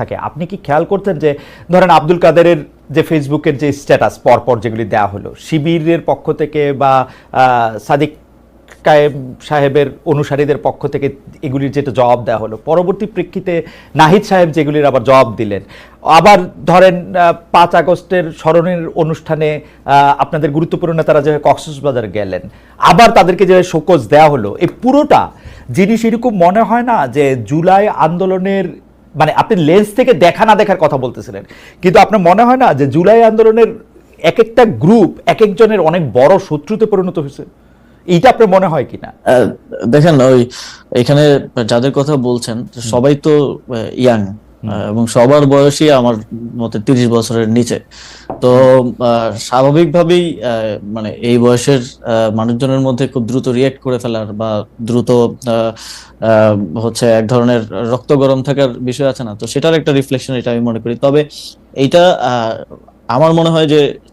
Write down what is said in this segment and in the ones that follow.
থাকে। আপনি কি খেয়াল করতেন যে, ধরেন আব্দুল কাদেরের যে ফেসবুকের যে স্ট্যাটাস পরপর যেগুলি দেওয়া হলো, শিবিরের পক্ষ থেকে বা সাদিক কায়েম সাহেবের অনুসারীদের পক্ষ থেকে এগুলির যেটা জবাব দেওয়া হলো, পরবর্তী প্রেক্ষিতে নাহিদ সাহেব যেগুলির আবার জবাব দিলেন। আবার ধরেন পাঁচ আগস্টের স্মরণের অনুষ্ঠানে আপনাদের গুরুত্বপূর্ণ নেতারা যে কক্সবাজার গেলেন, আবার তাদেরকে যে শোকজ দেওয়া হলো এই পুরোটা জিনিস এরকম মনে হয় না যে, জুলাই আন্দোলনের মানে আপনি লেন্স থেকে দেখা না দেখার কথা বলতেছিলেন। কিন্তু আপনার মনে হয় না যে জুলাই আন্দোলনের এক একটা গ্রুপ এক একজনের অনেক বড় শত্রুতে পরিণত হয়েছে? এইটা আপনার মনে হয় কিনা? দেখেন ওই এখানে যাদের কথা বলছেন সবাই তো ইয়াং এবং সবার বয়সই আমার মতে তিরিশ বছরের নিচে। তো স্বাভাবিকভাবেই মানে এই বয়সের মানুষজনের মধ্যে খুব দ্রুত রিয়েক্ট করে ফেলার বা দ্রুত হচ্ছে এক ধরনের রক্ত গরম থাকার বিষয় আছে না। তো সেটার একটা রিফ্লেকশন এটা আমি মনে করি। তবে এইটা আমার মনে হয় যে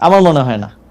আমার মনে হয় না।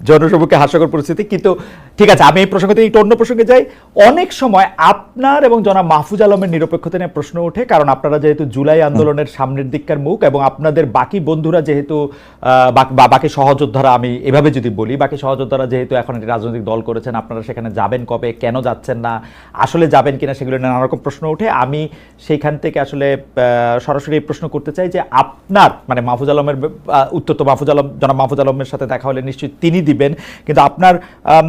জনসম্মুখে হাস্যকর পরিস্থিতি কিন্তু ঠিক আছে আমি এই প্রসঙ্গ থেকে একটু অন্য প্রসঙ্গে যাই। অনেক সময় আপনার এবং জনাব মাহফুজ আলমের নিরপেক্ষতা নিয়ে প্রশ্ন ওঠে কারণ আপনারা যেহেতু জুলাই আন্দোলনের সামনের দিককার মুখ এবং আপনাদের বাকি বন্ধুরা যেহেতু বাক- সহযোদ্ধারা আমি এভাবে যদি বলি বাকি সহযোদ্ধারা যেহেতু এখন একটি রাজনৈতিক দল করেছেন আপনারা সেখানে যাবেন কবে কেন যাচ্ছেন না আসলে যাবেন কিনা সেগুলো নিয়ে নানা রকম প্রশ্ন ওঠে। আমি সেইখান থেকে আসলে সরাসরি এই প্রশ্ন করতে চাই যে আপনার মানে মাহফুজ আলমের উত্তর তো মাহফুজ আলম জনাব মাহফুজ আলমের সাথে দেখা হলে নিশ্চয়ই তিনি দিবেন কিন্তু আপনার আম,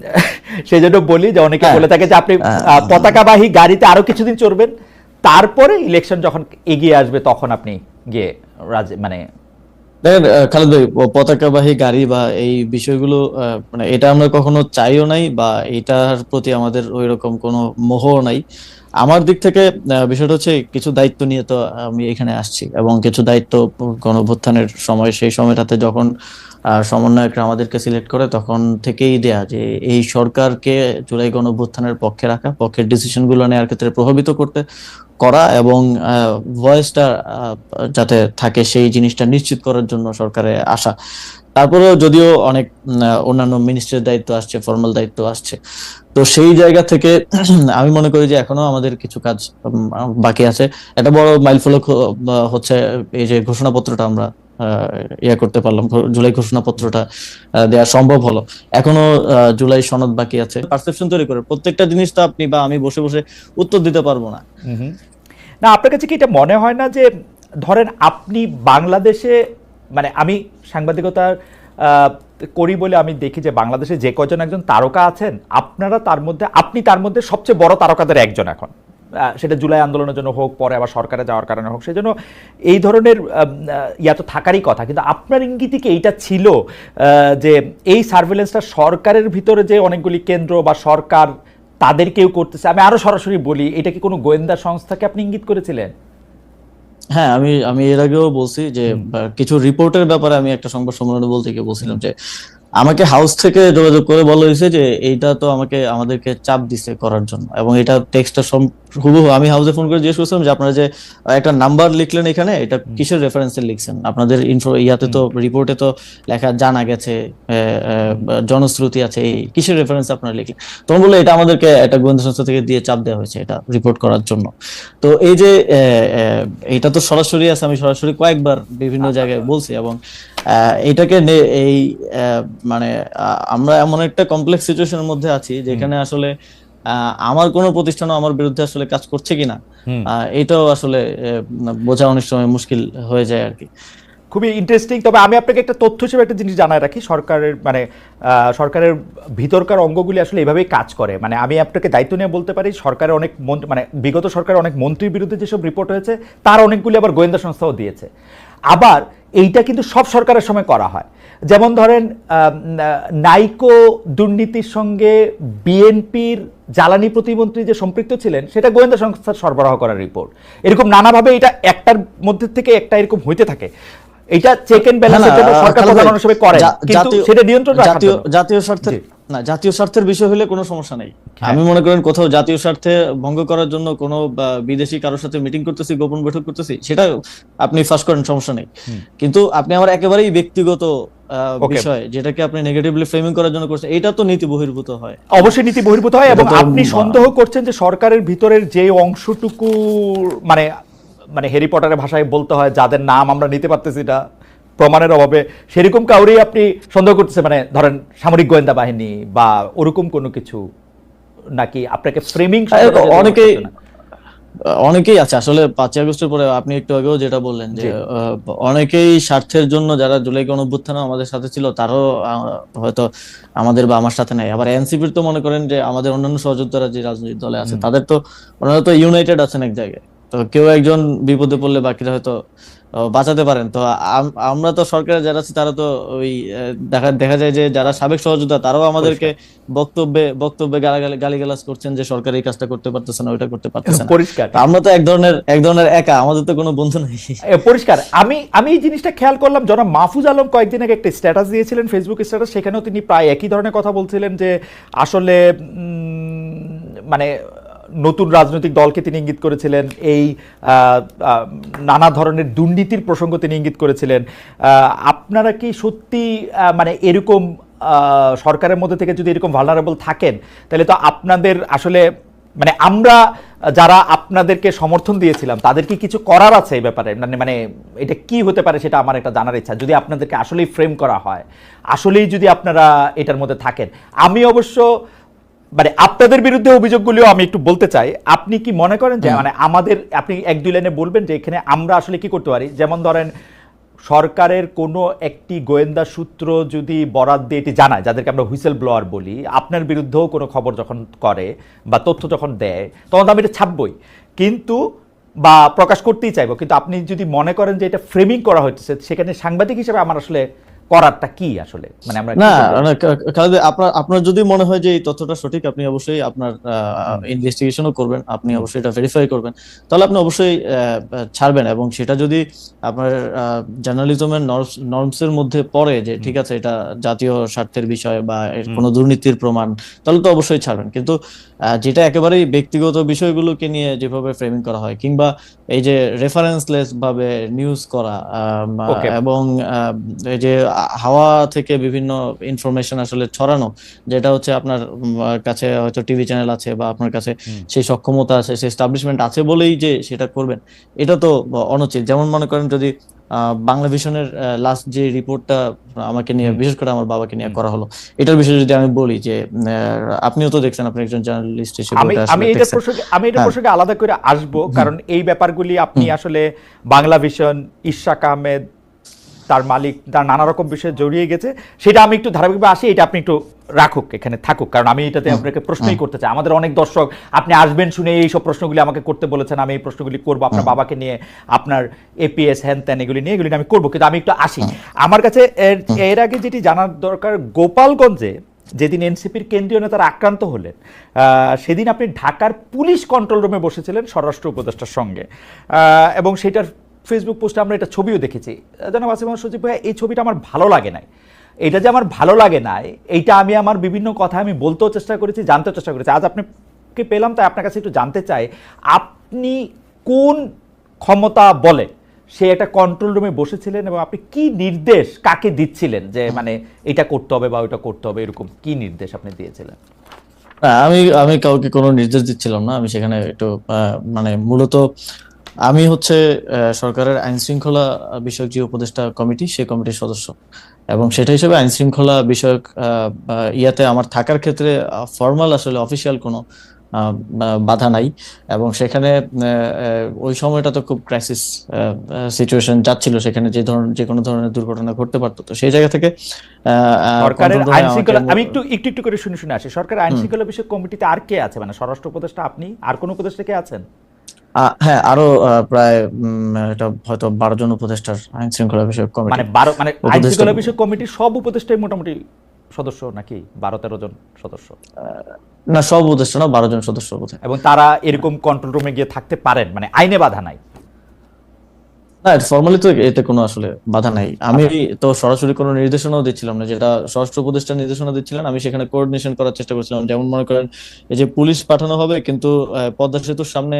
সেই জন্য বলি যে অনেকে হ্যাঁ। বলে থাকে যে আপনি হ্যাঁ। পতাকাবাহী গাড়িতে আরও কিছুদিন চড়বেন তারপরে ইলেকশন যখন এগিয়ে আসবে তখন আপনি গিয়ে রাজ মানে দেখেন খালেদ ভাই পতাকাবাহী গাড়ি বা এই বিষয়গুলো মানে এটা আমরা কখনো চাইও নাই বা এটার প্রতি আমাদের ওই রকম কোনো মোহ নাই আমার দিক থেকে বিষয়টা হচ্ছে কিছু দায়িত্ব নিয়ে তো আমি এখানে আসছি এবং কিছু দায়িত্ব গণঅভ্যুত্থানের সময় সেই সময়টাতে যখন আহ, সমন্বয়করা আমাদেরকে সিলেক্ট করে তখন থেকেই দেয়া যে এই সরকারকে জুলাই গণঅভ্যুত্থানের পক্ষে রাখা পক্ষের ডিসিশনগুলো নেওয়ার ক্ষেত্রে প্রভাবিত করতে করা এবং ভয়েসটা যাতে থাকে সেই জিনিসটা নিশ্চিত করার জন্য সরকারে আসা। তারপরেও যদিও অনেক অন্যান্য মিনিস্ট্রির দায়িত্ব আসছে ফর্মাল দায়িত্ব আসছে। তো সেই জায়গা থেকে আমি মনে করি যে এখনও আমাদের কিছু কাজ বাকি আছে। একটা বড় মাইলফলক হ- বা হচ্ছে এই যে ঘোষণাপত্রটা আমরা ইয়ে করতে পারলাম জুলাই ঘোষণাপত্রটা দেওয়া সম্ভব হলো। এখনও জুলাই সনদ বাকি আছে। পারসেপশন তৈরি করে, প্রত্যেকটা জিনিস তো আপনি বা আমি বসে বসে উত্তর দিতে পারব না। না, আপনার কাছে কি এটা মনে হয় না যে, ধরেন আপনি বাংলাদেশে মানে আমি সাংবাদিকতার করি বলে আমি দেখি যে বাংলাদেশে যে কজন একজন তারকা আছেন, আপনারা তার মধ্যে, আপনি তার মধ্যে সবচেয়ে বড় তারকাদের একজন এখন। সেটা জুলাই আন্দোলনের জন্য হোক পরে আবার সরকারে যাওয়ার কারণে হোক সেজন্য এই ধরনের ইয়া তো থাকারই কথা। কিন্তু আপনার ইঙ্গিতে কি এইটা ছিল যে এই সার্ভেলেন্সটা সরকারের ভিতরে যে অনেকগুলি কেন্দ্র বা সরকার তাদের কেউ করতেছে? আমি আরও সরাসরি বলি এটা কি কোনো গোয়েন্দা সংস্থাকে আপনি ইঙ্গিত করেছিলেন? হ্যাঁ আমি আমি এর আগেও বলছি যে কিছু রিপোর্টের ব্যাপারে আমি একটা সংবাদ সম্মেলনে বলতে গিয়ে বলছিলাম যে আমাকে হাউস থেকে যোগাযোগ করে বলা হয়েছে যে এইটা তো আমাকে আমাদেরকে চাপ দিছে করার জন্য। এবং এটা টেক্সটটা হুবহু আমি হাউসে ফোন করে জিজ্ঞেস করছিলাম যে আপনারা যে একটা নাম্বার লিখলেন এখানে এটা কিসের রেফারেন্সে লিখছেন? আপনাদের ইনফো ইয়াতে তো রিপোর্টে তো লেখা জানা গেছে জনশ্রুতি আছে এই কিসের রেফারেন্স আপনারা লিখলেন? তখন বলল এটা আমাদেরকে একটা গোয়েন্দা সংস্থা থেকে দিয়ে চাপ দেওয়া হয়েছে এটা রিপোর্ট করার জন্য। তো এই যে এটা তো সরাসরি আছে আমি সরাসরি কয়েকবার বিভিন্ন জায়গায় বলছি এবং আহ, এটাকে এই মানে আমরা এমন একটা কমপ্লেক্স সিচুয়েশনের মধ্যে আছি যেখানে আসলে আমার কোনো প্রতিষ্ঠানও আমার বিরুদ্ধে আসলে কাজ করছে কিনা। এটাও আসলে বোঝা অনেক সময় মুশকিল হয়ে যায় আর কি। খুবই ইন্টারেস্টিং তবে আমি আপনাকে একটা তথ্য হিসেবে একটা জিনিস জানায় রাখি সরকারের মানে সরকারের ভিতরকার অঙ্গগুলি আসলে এভাবেই কাজ করে। মানে আমি আপনাকে দায়িত্ব নিয়ে বলতে পারি সরকারের অনেক মন- মানে বিগত সরকারের অনেক মন্ত্রীর বিরুদ্ধে যেসব রিপোর্ট হয়েছে তার অনেকগুলি আবার গোয়েন্দা সংস্থাও দিয়েছে। আবার এইটা কিন্তু সব সরকারের সময় করা হয়। যেমন ধরেন নাইকো দুর্নীতির সঙ্গে বিএনপির জ্বালানি প্রতিমন্ত্রী যে সম্পৃক্ত ছিলেন সেটা গোয়েন্দা সংস্থার সরবরাহ করার রিপোর্ট এরকম নানাভাবে এটা একটার মধ্যে থেকে একটা এরকম হইতে থাকে। এটা চেক এন্ড না, সরকার প্রধান হিসেবে করে কিন্তু জাতীয়- সেটা নিয়ন্ত্রণ জাতীয় জাতীয় স্বার্থের জি। না জাতীয় স্বার্থের বিষয় হলে কোনো সমস্যা নেই। আমি মনে করেন কোথাও জাতীয় স্বার্থে ভঙ্গ করার জন্য কোনো বিদেশি কারোর সাথে মিটিং করতেছি গোপন বৈঠক করতেছি সেটা আপনি ফাঁস করেন সমস্যা নেই। কিন্তু আপনি আমার একেবারেই ব্যক্তিগত. বিষয় যেটাকে আপনি নেগেটিভলি ফ্রেমিং করার জন্য করছেন এটা তো নীতি বহির্ভূত হয়। অবশ্যই নীতি বহির্ভূত হয় এবং আপনি সন্দেহ করছেন যে সরকারের ভিতরের যে অংশটুকু মানে মানে হ্যারি পটারের ভাষায় বলতে হয় যাদের নাম আমরা নিতে পারতেছি না প্রমাণের অভাবে সেরকম কাউরেই আপনি সন্দেহ করতেছেন মানে ধরেন সামরিক গোয়েন্দা বাহিনী বা ওরকম কোনো কিছু নাকি আপনাকে ফ্রেমিং অনেকেই অনেকেই আছে। আসলে পাঁচই আগস্টের পরে আপনি একটু আগেও যেটা বললেন যে অনেকেই স্বার্থের জন্য যারা জুলাই গণঅভ্যুত্থানে আমাদের সাথে ছিল তারও হয়তো আমাদের বা আমার সাথে নাই। আবার এনসিপির তো মনে করেন যে আমাদের অন্যান্য সহযোদ্ধারা যে রাজনৈতিক দলে আছে তাদের তো ওনারা তো ইউনাইটেড আছেন এক জায়গায়। তো কেউ একজন বিপদে পড়লে বাকিরা হয়তো বাঁচাতে পারেন। তো আমরা তো সরকারে যারা আছি তারা তো ওই দেখা দেখা যায় যে যারা সাবেক সহযোদ্ধা তারাও আমাদেরকে বক্তব্যে বক্তব্যে গালাগালি গালিগালাজ করছেন যে সরকার এই কাজটা করতে পারতেছে না ওইটা করতে পারতেছে না। পরিষ্কার। আমরা তো এক ধরনের এক ধরনের একা আমাদের তো কোনো বন্ধু নেই। পরিষ্কার। আমি আমি এই জিনিসটা খেয়াল করলাম জনাব মাহফুজ আলম কয়েকদিন আগে একটা স্ট্যাটাস দিয়েছিলেন ফেসবুক স্ট্যাটাস সেখানেও তিনি প্রায় একই ধরনের কথা বলছিলেন যে আসলে মানে নতুন রাজনৈতিক দলকে তিনি ইঙ্গিত করেছিলেন, এই নানা ধরনের দুর্নীতির প্রসঙ্গ তিনি ইঙ্গিত করেছিলেন। আপনারা কি সত্যি মানে এরকম সরকারের মধ্যে থেকে যদি এরকম ভালনারেবল থাকেন, তাহলে তো আপনাদের আসলে মানে আমরা যারা আপনাদেরকে সমর্থন দিয়েছিলাম, তাদের কি কিছু করার আছে এই ব্যাপারে? মানে মানে এটা কি হতে পারে সেটা আমার একটা জানার ইচ্ছা, যদি আপনাদেরকে আসলেই ফ্রেম করা হয়, আসলেই যদি আপনারা এটার মধ্যে থাকেন। আমি অবশ্য মানে আপনাদের বিরুদ্ধে অভিযোগগুলিও আমি একটু বলতে চাই। আপনি কি মনে করেন যে মানে আমাদের আপনি এক দুই লাইনে বলবেন যে এখানে আমরা আসলে কি করতে পারি? যেমন ধরেন সরকারের কোনো একটি গোয়েন্দা সূত্র যদি বরাদ দিয়ে এটি জানায় যাদেরকে আমরা হুইসেল ব্লোয়ার বলি আপনার বিরুদ্ধেও কোনো খবর যখন করে বা তথ্য যখন দেয় তখন তো আমি এটা ছাপবই। কিন্তু বা প্রকাশ করতেই চাইব। কিন্তু আপনি যদি মনে করেন যে এটা ফ্রেমিং করা হচ্ছে সেখানে সাংবাদিক হিসেবে আমার আসলে করারটা কি আসলে? মানে আমরা না আপনার আপনার যদি মনে হয় যে এই তথ্যটা সঠিক আপনি অবশ্যই আপনার ইনভেস্টিগেশনও করবেন আপনি অবশ্যই এটা ভেরিফাই করবেন। তাহলে আপনি অবশ্যই ছাড়বেন এবং সেটা যদি আপনার জার্নালিজমের নর্মস এর মধ্যে পড়ে যে ঠিক আছে এটা জাতীয় স্বার্থের বিষয় বা এর কোনো দুর্নীতির প্রমাণ তাহলে তো অবশ্যই ছাড়বেন। কিন্তু যেটা একেবারেই ব্যক্তিগত বিষয়গুলোকে নিয়ে যেভাবে ফ্রেমিং করা হয় কিংবা এই যে রেফারেন্সলেস ভাবে নিউজ করা এবং এই যে হাওয়া থেকে বিভিন্ন ইনফরমেশন আসলে ছড়ানো যেটা হচ্ছে আপনার কাছে হয়তো টিভি চ্যানেল আছে বা আপনার কাছে সেই সক্ষমতা আছে সেই এস্টাবলিশমেন্ট আছে বলেই যে সেটা করবেন এটা তো অনুচিত। যেমন মনে করেন যদি বাংলা ভিশনের লাস্ট যে রিপোর্টটা আমাকে নিয়ে বিশেষ করে আমার বাবাকে নিয়ে করা হলো এটার বিষয়ে যদি আমি বলি যে আপনিও তো দেখছেন আপনি একজন জার্নালিস্ট হিসেবে আমি আমি এটা প্রসঙ্গে আমি এটা হ্যাঁ। প্রসঙ্গে আলাদা করে আসব কারণ এই ব্যাপারগুলি আপনি আসলে বাংলা ভিশন ইশাক আহমেদ তার মালিক তার নানা রকম বিষয়ে জড়িয়ে গেছে। সেটা আমি একটু ধারাবাহিকভাবে আসি এটা আপনি একটু রাখুক এখানে থাকুক। কারণ আমি এটাতে আপনাকে প্রশ্নই করতে চাই। আমাদের অনেক দর্শক আপনি আসবেন শুনে এই সব প্রশ্নগুলি আমাকে করতে বলেছেন আমি এই প্রশ্নগুলি করব আপনার বাবাকে নিয়ে আপনার এপিএস হ্যান ত্যান এগুলি নিয়ে এগুলি আমি করব। কিন্তু আমি একটু আসি। আমার কাছে এর এর আগে যেটি জানার দরকার গোপালগঞ্জে যেদিন এনসিপির কেন্দ্রীয় নেতারা আক্রান্ত হলেন সেদিন আপনি ঢাকার পুলিশ কন্ট্রোল রুমে বসেছিলেন স্বরাষ্ট্র উপদেষ্টার সঙ্গে। এবং সেটার ফেসবুক পোস্টে আমরা এটা ছবিও দেখেছি। জনাব মোহাম্মদ সচিব ভাইয়া, এই ছবিটা আমার ভালো লাগে নাই। এটা যে আমার ভালো লাগে নাই, এইটা আমি আমার বিভিন্ন কথা আমি বলতেও চেষ্টা করেছি, জানতেও চেষ্টা করেছি। আজ আপনাকে পেলাম, তাই আপনার কাছে একটু জানতে চাই, আপনি কোন ক্ষমতা বলে সে একটা কন্ট্রোল রুমে বসেছিলেন এবং আপনি কি নির্দেশ কাকে দিচ্ছিলেন যে মানে এটা করতে হবে বা ওটা করতে হবে, এরকম কি নির্দেশ আপনি দিয়েছিলেন? আমি আমি কাউকে কোনো নির্দেশ দিচ্ছিলাম না। আমি সেখানে একটু মানে মূলত আমি হচ্ছে সরকারের আইন শৃঙ্খলা বিষয়ক যে উপদেষ্টা কমিটি সেই কমিটির সদস্য। এবং সেটা হিসেবে আইন শৃঙ্খলা বিষয়ক ইয়াতে আমার থাকার ক্ষেত্রে ফর্মাল আসলে অফিসিয়াল কোনো বাধা নাই। এবং সেখানে ওই সময়টা তো খুব ক্রাইসিস সিচুয়েশন যাচ্ছিল। সেখানে যে ধরনের যে কোনো ধরনের দুর্ঘটনা ঘটতে পারতো। তো সেই জায়গা থেকে সরকারের আইন শৃঙ্খলা আমি একটু একটু একটু করে শুনে শুনে আসি। সরকারের আইন শৃঙ্খলা বিষয়ক কমিটিতে আর কে আছে মানে স্বরাষ্ট্র উপদেষ্টা আপনি আর কোন উপদেষ্টা কে আছেন? হ্যাঁ আরও প্রায় এটা হয়তো বারো জন উপদেষ্টার আইন শৃঙ্খলা বিষয়ক কমিটি। মানে বারো মানে আইন শৃঙ্খলা বিষয়ক কমিটির সব উপদেষ্টাই মোটামুটি সদস্য নাকি? বারো তেরো জন সদস্য? না সব উপদেষ্টা না বারো জন সদস্য এবং তারা এরকম কন্ট্রোল রুমে গিয়ে থাকতে পারেন? মানে আইনে বাধা নাই? না ফর্মালি তো এতে কোনো আসলে বাধা নাই। আমি তো সরাসরি কোনো নির্দেশনাও দিচ্ছিলাম না যেটা স্বরাষ্ট্র উপদেষ্টা নির্দেশনা দিচ্ছিলেন আমি সেখানে কোঅর্ডিনেশন করার চেষ্টা করছিলাম। যেমন মনে করেন এই যে পুলিশ পাঠানো হবে কিন্তু পদ্মা সেতুর সামনে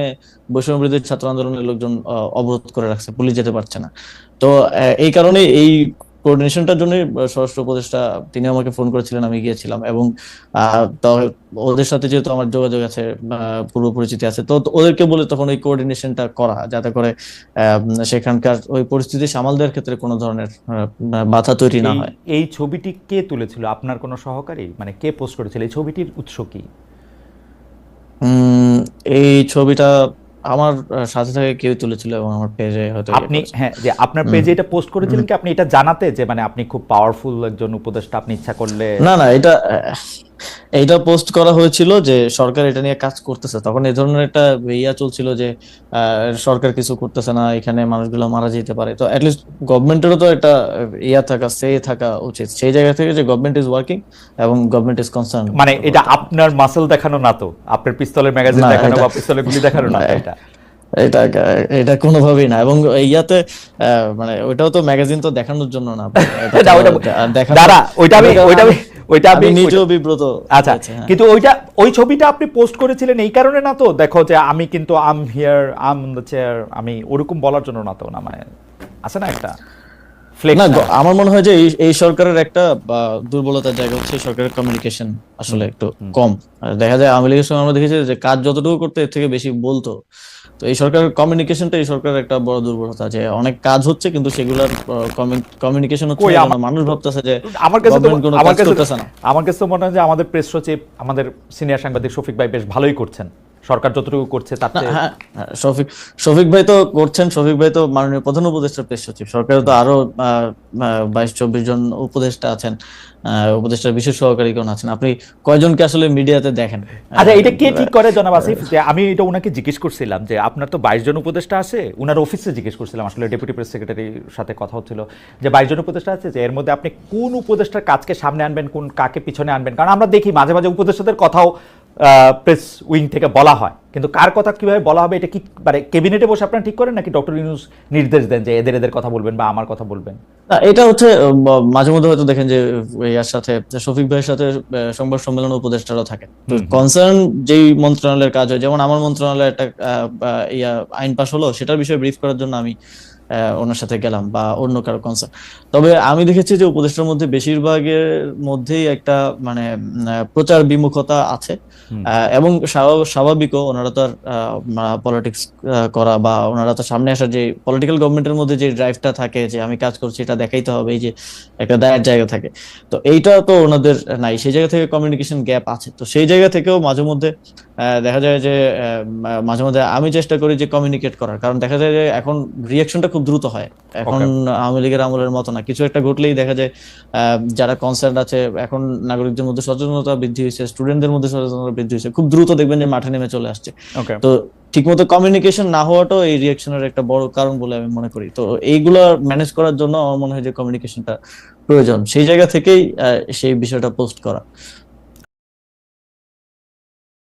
বৈষম্য বিরোধী ছাত্র আন্দোলনের লোকজন অবরোধ করে রাখছে পুলিশ যেতে পারছে না। তো এই কারণে এই কোঅর্ডিনেশনটার জন্য স্বরাষ্ট্র উপদেষ্টা তিনি আমাকে ফোন করেছিলেন আমি গিয়েছিলাম এবং ওদের সাথে যেহেতু আমার যোগাযোগ আছে পূর্ব পরিচিতি আছে তো ওদেরকে বলে তখন ওই কোঅর্ডিনেশনটা করা যাতে করে সেখানকার ওই পরিস্থিতি সামাল দেওয়ার ক্ষেত্রে কোনো ধরনের বাধা তৈরি না হয়। এই ছবিটি কে তুলেছিল? আপনার কোনো সহকারী? মানে কে পোস্ট করেছিল? এই ছবিটির উৎস কি? এই ছবিটা আমার সাথে থেকে কেউ তুলেছিল এবং আমার পেজে হয়তো ইয়ে আপনি হ্যাঁ যে আপনার পেজে এটা পোস্ট করেছিলেন কি আপনি এটা জানাতে যে মানে আপনি খুব পাওয়ারফুল একজন উপদেষ্টা আপনি ইচ্ছা করলে না না এটা এইটা পোস্ট করা হয়েছিল যে সরকার এটা নিয়ে কাজ করতেছে। তখন এই ধরনের একটা ইয়া চলছিল যে সরকার কিছু করতেছে না এখানে মানুষগুলো মারা যেতে পারে। তো অ্যাটলিস্ট গভর্নমেন্টেরও তো একটা ইয়া থাকা সে থাকা উচিত। সেই জায়গা থেকে যে গভর্নমেন্ট ইজ ওয়ার্কিং এবং গভর্নমেন্ট ইজ কনসার্ন মানে এটা আপনার মাসেল দেখানো না তো? আপনার পিস্তলের ম্যাগাজিন দেখানো বা পিস্তলের গুলি দেখানো না এটা? এটা এটা কোনোভাবেই না। এবং ইয়াতে মানে ওইটাও তো ম্যাগাজিন তো দেখানোর জন্য না। ওইটা- ওইটা আমি- ওইটা আমি- নিজেও বিব্রত আচ্ছা হ্যাঁ। কিন্তু ওইটা ওই ছবিটা আপনি পোস্ট করেছিলেন এই কারণে না তো দেখো যে আমি কিন্তু I'm here I'm the chair আমি ওরকম বলার জন্য না তো না মানে আছে না একটা আমার মনে হয় যে এই সরকারের একটা দুর্বলতার জায়গা হচ্ছে সরকারের কমিউনিকেশন আসলে একটু কম। দেখা যায় আওয়ামী লীগের সময় আমরা দেখেছি যে কাজ যতটুকু করতে এর থেকে বেশি বলতো। তো এই সরকারের কমিউনিকেশনটা এই সরকারের একটা বড় দুর্বলতা যে অনেক কাজ হচ্ছে কিন্তু সেগুলোর কমিউনিকেশন হচ্ছে মানুষ ভাবতেছে যে আমার কাছে আমার কাছে না। আমার কাছে মনে হয় যে আমাদের প্রেস সচিব আমাদের সিনিয়র সাংবাদিক শফিক ভাই বেশ ভালোই করছেন। সরকার যতটুকু করছে চেয়ে- হ্যাঁ হ্যাঁ, শফিক শফিক ভাই তো করছেন শফিক ভাই তো মাননীয় প্রধান উপদেষ্টার প্রেস সচিব। সরকারে তো আরও বাইশ চব্বিশ জন উপদেষ্টা আছেন আহ, উপদেষ্টার বিশেষ সহকারীগণ আছেন। আপনি কয়জনকে আসলে মিডিয়াতে দেখেন? আচ্ছা এটা কে ঠিক করে জনাব আসিফ? যে আমি এটা ওনাকে জিজ্ঞেস করছিলাম যে আপনার তো বাইশ জন উপদেষ্টা আছে উনার অফিসে জিজ্ঞেস করছিলাম আসলে ডেপুটি প্রেস সেক্রেটারির সাথে কথা হচ্ছিল যে বাইশ জন উপদেষ্টা আছে যে এর মধ্যে আপনি কোন উপদেষ্টার কাজকে সামনে আনবেন কোন কাকে পিছনে আনবেন? কারণ আমরা দেখি মাঝে মাঝে উপদেষ্টাদের কথাও প্রেস উইং থেকে বলা হয়। কিন্তু কার কথা কীভাবে বলা হবে এটা কি মানে ক্যাবিনেটে বসে আপনারা ঠিক করেন নাকি ডক্টর ইউনুস নির্দেশ দেন যে এদের এদের কথা বলবেন বা আমার কথা বলবেন? না এটা হচ্ছে মাঝে মধ্যে হয়তো দেখেন যে ইয়ার সাথে শফিক ভাইয়ের সাথে সংবাদ সম্মেলন উপদেষ্টারাও থাকে কনসার্ন যেই মন্ত্রণালয়ের কাজ হয় যেমন আমার মন্ত্রণালয়ে একটা ইয়া আইন পাশ হলো সেটার বিষয়ে ব্রিফ করার জন্য আমি ওনার সাথে গেলাম বা অন্য কারও কনসার্ট তবে আমি দেখেছি যে উপদেষ্টার মধ্যে বেশিরভাগের মধ্যেই একটা মানে প্রচার বিমুখতা আছে। এবং স্বাভাব- স্বাভাবিকও ওনারা তো আর পলিটিক্স করা বা ওনারা তো সামনে আসার যে পলিটিক্যাল গভর্নমেন্টের মধ্যে যে ড্রাইভটা থাকে যে আমি কাজ করছি এটা দেখাইতে হবে এই যে একটা দায়ের জায়গা থাকে। তো এইটা তো ওনাদের নাই সেই জায়গা থেকে কমিউনিকেশন গ্যাপ আছে। তো সেই জায়গা থেকেও মাঝে মধ্যে দেখা যায় যে মাঝে মধ্যে আমি চেষ্টা করি যে কমিউনিকেট করার। কারণ দেখা যায় যে এখন রিয়াকশনটা খুব দ্রুত হয়। এখন আওয়ামী লীগের আমলের মতো না। কিছু একটা ঘটলেই দেখা যায় যারা কনসার্ন আছে এখন নাগরিকদের মধ্যে সচেতনতা বৃদ্ধি হয়েছে স্টুডেন্টদের মধ্যে সচেতনতা বৃদ্ধি হয়েছে। খুব দ্রুত দেখবেন যে মাঠে নেমে চলে আসছে। তো ঠিকমতো কমিউনিকেশন না হওয়াটাও এই রিয়াকশনের একটা বড় কারণ বলে আমি মনে করি। তো এইগুলা ম্যানেজ করার জন্য আমার মনে হয় যে কমিউনিকেশনটা প্রয়োজন। সেই জায়গা থেকেই সেই বিষয়টা পোস্ট করা।